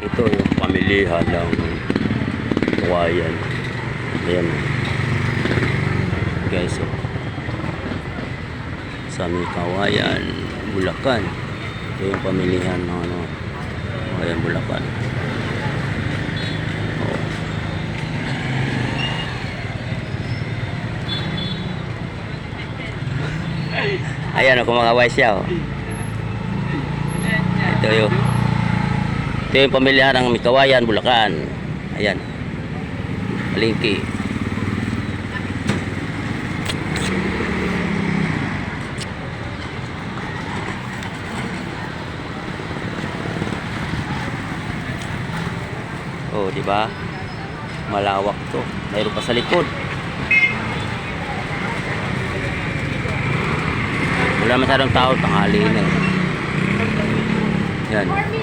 Ito yung pamilihan ng kawayan. Ayan. Guys, so, sa aming kawayan, Bulacan. Ito yung pamilihan ng ano, kawayan Bulacan. Oh. Ayan, oh, kumakaway siya. Oh. Ito yung ito yung pamilya ng Mikawayan, Bulacan. Ayan. Palingki. Oh, di ba? Malawak 'to. Mayroon pa sa likod. Wala masyadong tao, tanghali na eh. Yan.